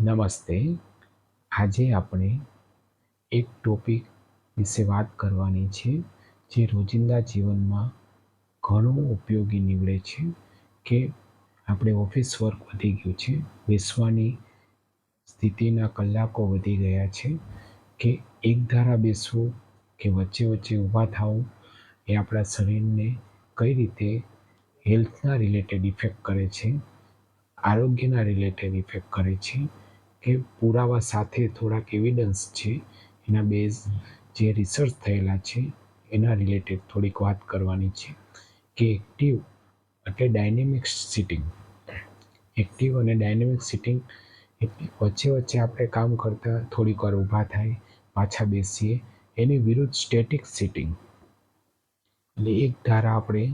નમસ્તે. આજે આપણે એક ટોપિક વિશે વાત કરવાની છે, જે રોજિંદા જીવનમાં ઘણું ઉપયોગી નીવડે છે કે આપણે ઓફિસ વર્ક વધી ગયું છે, બેસવાની સ્થિતિના કલાકો વધી ગયા છે, કે એક ધારા બેસવું, કે વચ્ચે વચ્ચે ઊભા થવું, એ આપણા શરીરને કઈ રીતે હેલ્થના રિલેટેડ ઇફેક્ટ કરે છે, આરોગ્યના રિલેટેડ ઇફેક્ટ કરે છે કે પુરાવા સાથે થોડાક એવિડન્સ છે. એના બેઝ જે રિસર્ચ થયેલા છે, એના રિલેટેડ થોડીક વાત કરવાની છે કે એક્ટિવ એટલે ડાયનેમિક સિટિંગ એક્ટિવ અને ડાયનેમિક સિટિંગ એટલે વચ્ચે વચ્ચે આપણે કામ કરતાં થોડીક વાર ઊભા થાય, પાછા બેસીએ, એની વિરુદ્ધ સ્ટેટિક સિટિંગ એટલે એક ધારા આપણે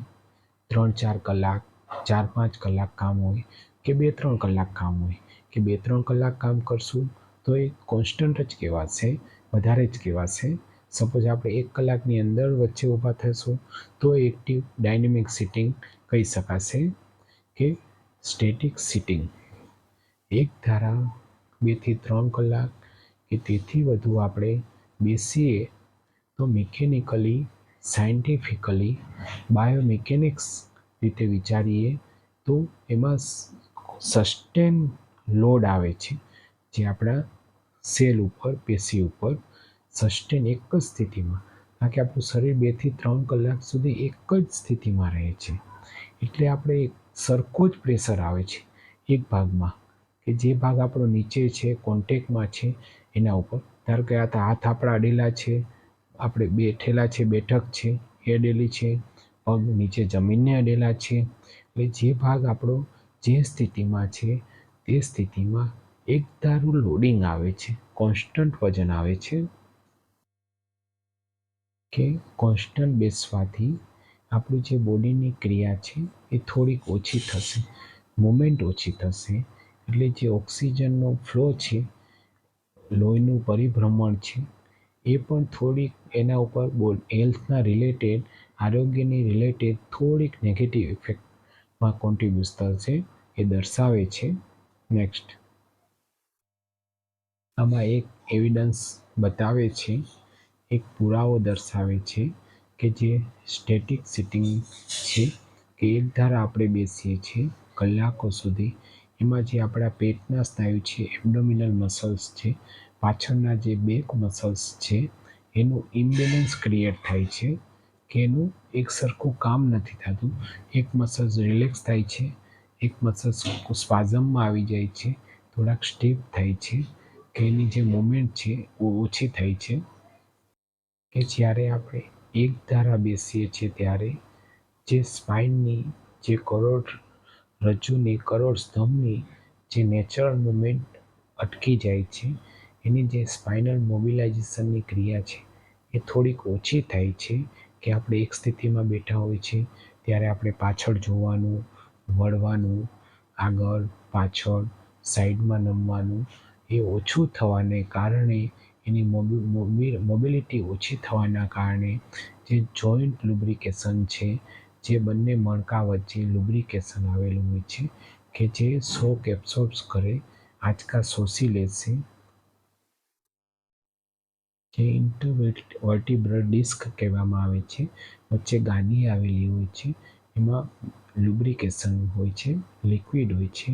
ત્રણ ચાર કલાક, ચાર પાંચ કલાક કામ હોય કે બે ત્રણ કલાક કામ હોય. કે બે ત્રણ કલાક કામ કરશું, તો એ કોન્સ્ટન્ટ જ કહેવાશે વધારે જ કહેવાશે સપોઝ આપણે એક કલાકની અંદર વચ્ચે ઊભા થશું તો એક્ટિવ ડાયનેમિક સિટિંગ કહી શકાશે કે સ્ટેટિક સિટિંગ એક ધારા બેથી ત્રણ કલાક કે તેથી વધુ આપણે બેસીએ, તો મિકેનિકલી સાયન્ટિફિકલી બાયોમિકેનિક્સ રીતે વિચારીએ, તો એમાં સસ્ટેન લોડ આવે છે, જે આપણા સેલ ઉપર, પેશી ઉપર સસ્ટેન એક જ સ્થિતિમાં. કારણ કે આપણું શરીર બેથી ત્રણ કલાક સુધી એક જ સ્થિતિમાં રહે છે. એટલે આપણે સરખો જ પ્રેશર આવે છે, એક ભાગમાં. કે જે ભાગ આપણો નીચે છે કોન્ટેકમાં છે, એના ઉપર. ધારો કે આ હાથ આપણા અડેલા છે, આપણે બેઠેલા છે, બેઠક છે, એ અડેલી છે, પગ નીચે જમીનને અડેલા છે. એટલે જે ભાગ આપણો જે સ્થિતિમાં છે તે સ્થિતિમાં એક ધારું લોડિંગ આવે છે કોન્સ્ટન્ટ વજન આવે છે કે કોન્સ્ટન્ટ બેસવાથી આપણી જે બોડીની ક્રિયા છે એ થોડીક ઓછી થશે મુમેન્ટ ઓછી થશે, એટલે જે ઓક્સિજનનો ફ્લો છે, લોહીનું પરિભ્રમણ છે, એ પણ થોડીક એના ઉપર બોલ હેલ્થના રિલેટેડ આરોગ્યની રિલેટેડ થોડીક નેગેટિવ ઇફેક્ટમાં કોન્ટ્રીબ્યુટ થશે એ દર્શાવે છે. નેક્સ્ટ આમાં એક એવિડન્સ બતાવે છે, એક પુરાવો દર્શાવે છે કે જે સ્ટેટિક સિટિંગ છે, કે એક ધારા આપણે બેસીએ છીએ કલાકો સુધી. એમાં જે આપણા પેટના સ્નાયુ છે એબડોમિનલ મસલ્સ છે, પાછળના જે બેક મસલ્સ છે, એનું ઇમ્બેલેન્સ ક્રિએટ થાય છે, કે એનું એક સરખું કામ નથી થતું. એક મસલ્સ રિલેક્સ થાય છે એક મસલ્સ સ્પાઝમમાં આવી જાય છે. થોડાક સ્ટીફ થાય છે કે એની જે મુમેન્ટ છે એ ઓછી થાય છે. કે જ્યારે આપણે એક ધારા બેસીએ છીએ ત્યારે જે સ્પાઇનની જે કરોડ રજ્જુની કરોડ સ્તંભની જે નેચરલ મુમેન્ટ અટકી જાય છે, એની જે સ્પાઇનલ મોબિલાઇઝેશનની ક્રિયા છે, એ થોડીક ઓછી થાય છે કે આપણે એક સ્થિતિમાં બેઠા હોય છે ત્યારે આપણે પાછળ જોવાનું વળવાનું, આગળ, પાછળ, સાઈડમાં નમવાનું, એ ઓછું થવાને કારણે, એની મોબિલિટી ઓછી થવાના કારણે, જે જોઈન્ટ લુબ્રિકેશન છે, જે બંને મણકા વચ્ચે લુબ્રિકેશન આવેલું હોય છે, કે જે શોક એબ્સોર્બ્સ કરે, આંચકા શોષી લેશે. જે ઇન્ટરવર્ટિબ્રલ ડિસ્ક કહેવામાં આવે છે, વચ્ચે ગાદી આવેલી હોય છે, એમાં લુબ્રિકેશન હોય છે, લિક્વિડ હોય છે,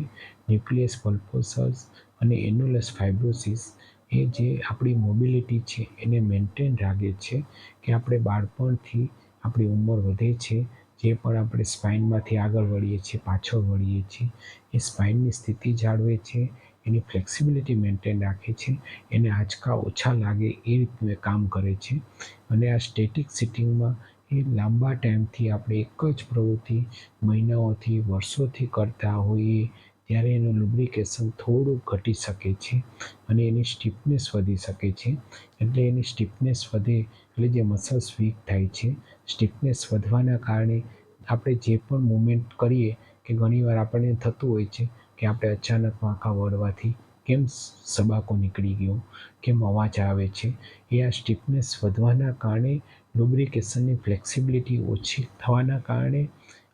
ન્યુક્લિયસ પલ્પોસસ અને એન્યુલસ ફાઇબ્રોસિસ એ જે આપણી મોબિલિટી છે, એને મેન્ટેન રાખે છે કે આપણે બાળપણથી આપણી ઉંમર વધે છે, જે પણ આપણે સ્પાઇનમાંથી આગળ વળીએ છીએ, પાછળ વળીએ છીએ, એ સ્પાઇનની સ્થિતિ જાળવે છે, એની ફ્લેક્સિબિલિટી મેન્ટેન રાખે છે, એને આંચકા ઓછા લાગે એ રીતનું એ કામ કરે છે. અને આ સ્ટેટિક સિટિંગમાં એ લાંબા ટાઈમથી આપણે એક જ પ્રવૃત્તિ મહિનાઓથી, વર્ષોથી કરતા હોઈએ ત્યારે એનું લુબ્રિકેશન થોડું ઘટી શકે છે અને એની સ્ટીફનેસ વધી શકે છે. એટલે એની સ્ટીફનેસ વધે, એટલે જે મસલ્સ વીક થાય છે સ્ટીફનેસ વધવાના કારણે આપણે જે પણ મૂવમેન્ટ કરીએ કે ઘણીવાર આપણને થતું હોય છે કે આપણે અચાનક વાંકા વળવાથી કેમ સબાકો નીકળી ગયો, કેમ અવાજ આવે છે, એ આ સ્ટીફનેસ વધવાના કારણે લુબ્રિકેશનની ફ્લેક્સિબિલિટી ઓછી થવાના કારણે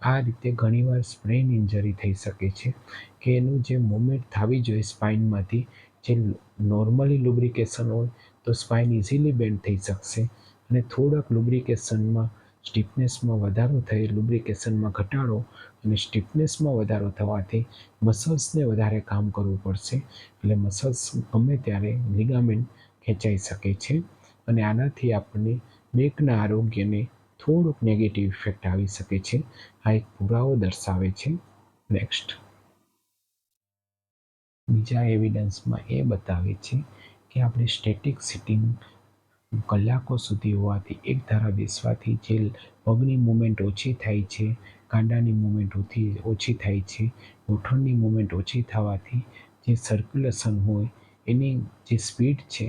આ રીતે ઘણીવાર સ્પ્રેન ઇન્જરી થઈ શકે છે કે એનું જે મૂવમેન્ટ થવી જોઈએ સ્પાઇનમાંથી જે નોર્મલી લુબ્રિકેશન હોય તો સ્પાઇન ઇઝીલી બેન્ડ થઈ શકશે અને થોડાક લુબ્રિકેશનમાં સ્ટીફનેસમાં વધારો થઈ લુબ્રિકેશનમાં ઘટાડો અને સ્ટીફનેસમાં વધારો થવાથી મસલ્સને વધારે કામ કરવું પડશે. એટલે મસલ્સ ગમે ત્યારે લિગામેન્ટ ખેંચાઈ શકે છે અને આનાથી આપણને બેકના આરોગ્યને થોડુંક નેગેટિવ ઇફેક્ટ આવી શકે છે. આ એક પુરાવો દર્શાવે છે. નેક્સ્ટ બીજા એવિડન્સમાં એ બતાવે છે કે આપણે સ્ટેટિક સિટિંગ કલાકો સુધી હોવાથી એક ધારા બેસવાથી જે પગની મુમેન્ટ ઓછી થાય છે કાંડાની મુમેન્ટ ઓછી ઓછી થાય છે, ગોઠણની મુમેન્ટ ઓછી થવાથી જે સર્ક્યુલેશન હોય, એની જે સ્પીડ છે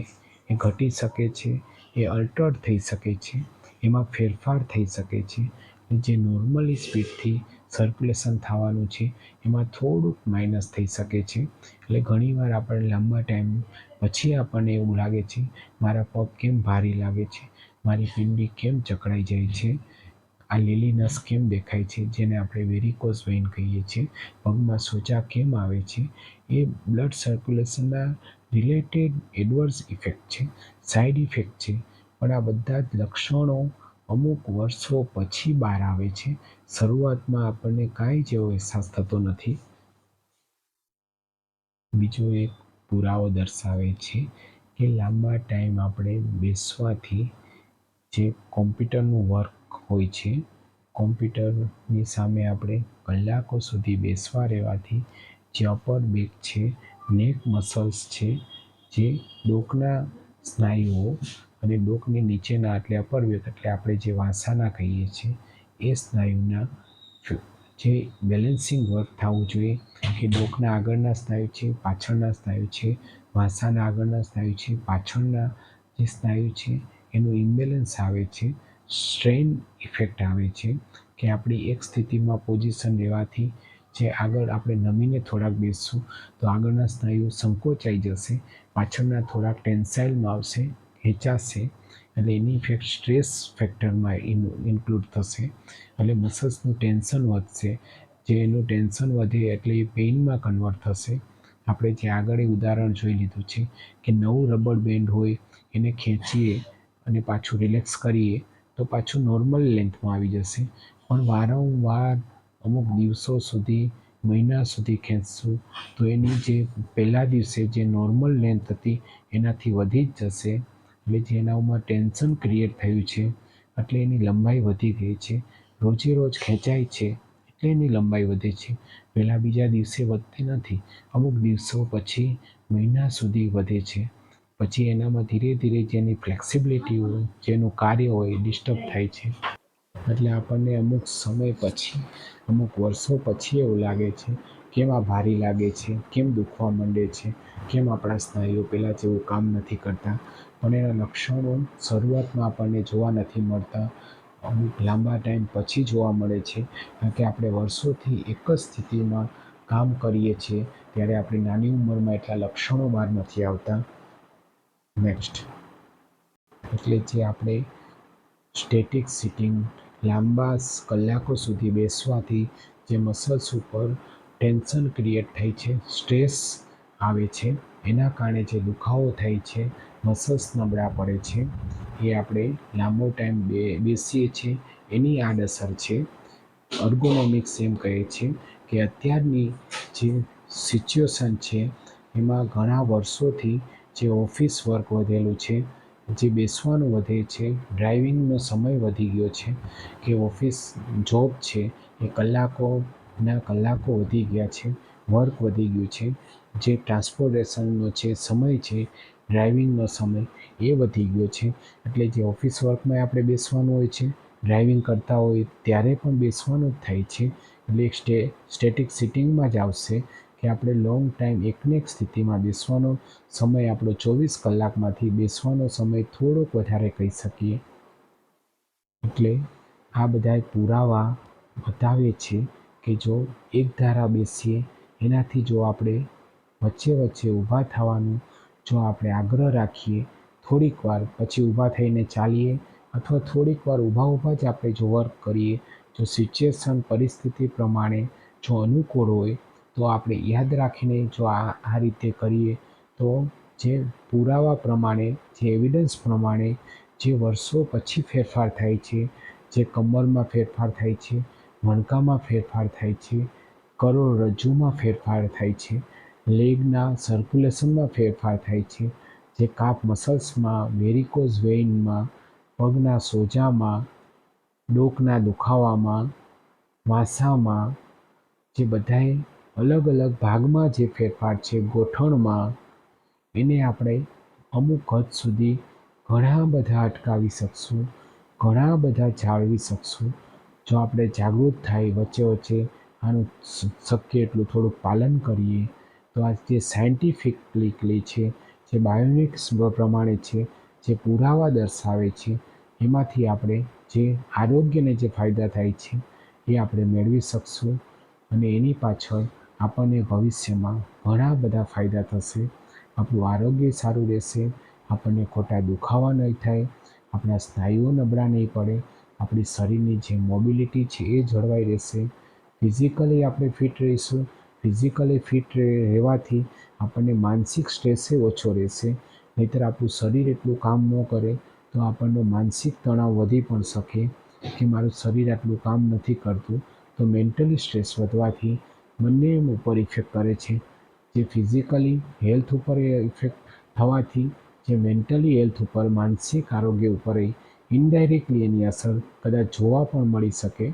એ ઘટી શકે છે. એ અલ્ટર થઈ શકે છે. એમાં ફેરફાર થઈ શકે છે જે નોર્મલી સ્પીડથી સર્ક્યુલેશન થવાનું છે, એમાં થોડુંક માઇનસ થઈ શકે છે. એટલે ઘણીવાર આપણે લાંબા ટાઈમ પછી આપણને એવું લાગે છે, મારા પગ કેમ ભારી લાગે છે? મારી પિંડી કેમ ચકડાઈ જાય છે? આ લીલી નસ કેમ દેખાય છે? જેને આપણે વેરિકોઝ વેઇન કહીએ છીએ. પગમાં સોજા કેમ આવે છે? એ બ્લડ સર્ક્યુલેશનના રિલેટેડ એડવર્સ ઇફેક્ટ છે સાઇડ ઇફેક્ટ છે. પણ આ બધા જ લક્ષણો અમુક વર્ષો પછી બહાર આવે છે. શરૂઆતમાં આપણને કાંઈ જ એવો અહેસાસ થતો નથી. બીજો એક પુરાવો દર્શાવે છે કે લાંબા ટાઈમ આપણે બેસવાથી જે કોમ્પ્યુટરનું વર્ક હોય છે, કોમ્પ્યુટરની સામે આપણે કલાકો સુધી બેસવા રહેવાથી જે અપર બેક છે નેક મસલ્સ છે, જે ડોકના સ્નાયુઓ અને ડોકની નીચેના એટલે અપર એટલે આપણે જે વાસાના કહીએ છીએ, એ સ્નાયુના જે બેલેન્સિંગ વર્ક થવું જોઈએ. કે ડોકના આગળના સ્નાયુ છે, પાછળના સ્નાયુ છે, વાસાના આગળના સ્નાયુ છે, પાછળના જે સ્નાયુ છે, એનું ઇમ્બેલેન્સ આવે છે સ્ટ્રેન ઇફેક્ટ આવે છે કે આપણી એક સ્થિતિમાં પોઝિશન રહેવાથી જે આગળ આપણે નમીને થોડાક બેસશું, તો આગળના સ્નાયુ સંકોચાઈ જશે, પાછળના થોડાક ટેન્સાઇલમાં આવશે ખેંચાશે એટલે એની ઇફેક્ટ સ્ટ્રેસ ફેક્ટરમાં ઇન્ક્લુડ થશે. એટલે મસલ્સનું ટેન્શન વધશે. જે એનું ટેન્શન વધે એટલે એ પેઇનમાં કન્વર્ટ થશે. આપણે જે આગળ એ ઉદાહરણ જોઈ લીધું છે કે નવું રબર બેન્ડ હોય, એને ખેંચીએ અને પાછું રિલેક્સ કરીએ, તો પાછું નોર્મલ લેન્થમાં આવી જશે. પણ વારંવાર અમુક દિવસો સુધી, મહિના સુધી ખેંચશું, તો એની જે પહેલા દિવસે જે નોર્મલ લેન્થ હતી, એનાથી વધી જ જશે. એટલે જે એનામાં ટેન્શન ક્રિએટ થયું છે, એટલે એની લંબાઈ વધી ગઈ છે. રોજે રોજ ખેંચાય છે, એટલે એની લંબાઈ વધે છે. પહેલાં બીજા દિવસે વધતી નથી, અમુક દિવસો પછી મહિના સુધી વધે છે. પછી એનામાં ધીરે ધીરે જેની ફ્લેક્સિબિલિટી હોય, જેનું કાર્ય હોય ડિસ્ટર્બ થાય છે. એટલે આપણને અમુક સમય પછી, અમુક વર્ષો પછી એવું લાગે છે, કેમ આ ભારી લાગે છે, કેમ દુખવા માંડે છે, કેમ આપણા સ્નાયુઓ પહેલાં જેવું કામ નથી કરતા. પણ એના લક્ષણો શરૂઆતમાં આપણને જોવા નથી મળતા. અમુક લાંબા ટાઈમ પછી જોવા મળે છે, કારણ કે આપણે વર્ષોથી એક જ સ્થિતિમાં કામ કરીએ છીએ, ત્યારે આપણી નાની ઉંમરમાં એટલા લક્ષણો બહાર નથી આવતા. નેક્સ્ટ એટલે જે આપણે સ્ટેટિક સિટિંગ લાંબા કલાકો સુધી બેસવાથી જે મસલ્સ ઉપર ટેન્શન ક્રિએટ થાય છે સ્ટ્રેસ આવે છે, એના કારણે જે દુખાવો થાય છે મસલ્સ નબળા પડે છે, એ આપણે લાંબો ટાઈમ બે, બેસીએ છીએ, એની આડઅસર છે. અર્ગોનોમિક્સ એમ કહે છે કે અત્યારની જે સિચ્યુએશન છે, એમાં ઘણા વર્ષોથી જે ઓફિસ વર્ક વધેલું છે જે બેસવાનું વધે છે ડ્રાઇવિંગનો સમય વધી ગયો છે કે ઓફિસ જોબ છે એ કલાકોના કલાકો વધી ગયા છે વર્ક વધી ગયું છે, જે ટ્રાન્સપોર્ટેશનનો છે સમય છે ડ્રાઇવિંગનો સમય એ વધી ગયો છે. એટલે જે ઓફિસ વર્કમાં આપણે બેસવાનું હોય છે ડ્રાઇવિંગ કરતા હોય ત્યારે પણ બેસવાનું જ થાય છે. એટલે સ્ટે સ્ટેટિક સિટિંગમાં જ આવશે કે આપણે લોંગ ટાઈમ એકને એક સ્થિતિમાં બેસવાનો સમય આપણો ચોવીસ કલાકમાંથી બેસવાનો સમય થોડોક વધારે કહી શકીએ. એટલે આ બધા પુરાવા બતાવે છે કે જો એક ધારા બેસીએ, એનાથી જો આપણે વચ્ચે વચ્ચે ઊભા થવાનું, જો આપણે આગ્રહ રાખીએ, થોડીક વાર પછી ઊભા થઈને ચાલીએ અથવા થોડીક વાર ઊભા ઊભા જ આપણે જો વર્ક કરીએ, જો સિચ્યુએશન પરિસ્થિતિ પ્રમાણે જો અનુકૂળ હોય તો આપણે યાદ રાખીને જો આ આ રીતે કરીએ, તો જે પુરાવા પ્રમાણે, જે એવિડન્સ પ્રમાણે જે વર્ષો પછી ફેરફાર થાય છે, જે કમરમાં ફેરફાર થાય છે મણકામાં ફેરફાર થાય છે કરોડરજ્જુમાં ફેરફાર થાય છે, લેગના સર્ક્યુલેશનમાં ફેરફાર થાય છે, જે કાપ મસલ્સમાં વેરિકોઝ વેઇનમાં પગના સોજામાં, ડોકના દુખાવામાં વાસામાં જે બધાએ અલગ અલગ ભાગમાં જે ફેરફાર છે ગોઠણમાં એને આપણે અમુક હદ સુધી ઘણા બધા અટકાવી શકશું, ઘણા બધા જાળવી શકશું. જો આપણે જાગૃત થાય વચ્ચે વચ્ચે આનું શક્ય એટલું થોડુંક પાલન કરીએ, તો આ જે સાયન્ટિફિકલી છે, જે બાયોનિક્સ પ્રમાણે છે, જે પુરાવા દર્શાવે છે, એમાંથી આપણે જે આરોગ્યને જે ફાયદા થાય છે, એ આપણે મેળવી શકશું અને એની પાછળ આપણને ભવિષ્યમાં ઘણા બધા ફાયદા થશે. આપણું આરોગ્ય સારું રહેશે. આપણને ખોટા દુખાવા નહીં થાય. આપણા સ્નાયુઓ નબળા નહીં પડે. આપણી શરીરની જે મોબિલિટી છે એ જળવાઈ રહેશે. ફિઝિકલી આપણે ફિટ રહીશું. ફિઝિકલી ફિટ રહેવાથી આપણને માનસિક સ્ટ્રેસે ઓછો રહેશે. નહીંતર આપણું શરીર એટલું કામ ન કરે, તો આપણને માનસિક તણાવ વધી પણ શકે. કે મારું શરીર આટલું કામ નથી કરતું, તો મેન્ટલી સ્ટ્રેસ વધવાથી બંને ઉપર ઇફેક્ટ કરે છે, જે ફિઝિકલી હેલ્થ ઉપર ઇફેક્ટ થવાથી, જે મેન્ટલી હેલ્થ ઉપર, માનસિક આરોગ્ય ઉપર ઇનડાયરેક્ટલી એની અસર કદાચ જોવા પણ મળી શકે.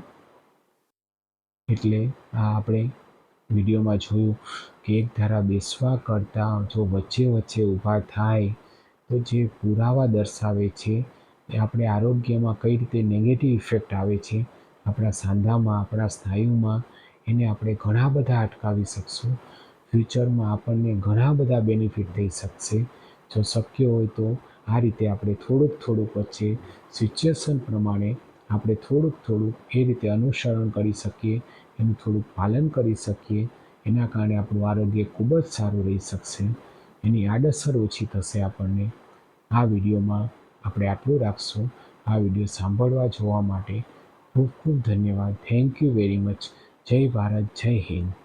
એટલે આ આપણે વિડીયોમાં જોયું કે એક ધારા બેસવા કરતાં જો વચ્ચે વચ્ચે ઊભા થાય, તો જે પુરાવા દર્શાવે છે, એ આપણે આરોગ્યમાં કઈ રીતે નેગેટિવ ઇફેક્ટ આવે છે, આપણા સાંધામાં, આપણા સ્નાયુમાં એને આપણે ઘણા બધા અટકાવી શકશું. ફ્યુચરમાં આપણને ઘણા બધા બેનિફિટ થઈ શકશે. જો શક્ય હોય તો આ રીતે આપણે થોડુંક થોડુંક વચ્ચે સિચ્યુએશન પ્રમાણે આપણે થોડુંક થોડુંક એ રીતે અનુસરણ કરી શકીએ, એનું થોડુંક પાલન કરી શકીએ. એના કારણે આપણું આરોગ્ય ખૂબ જ સારું રહી શકશે. એની આડઅસર ઓછી થશે આપણને. આ વિડીયોમાં આપણે આટલું રાખશું. આ વીડિયો સાંભળવા જોવા માટે ખૂબ ખૂબ ધન્યવાદ. થેન્ક યુ વેરી મચ જય ભારત જય હિન્દ.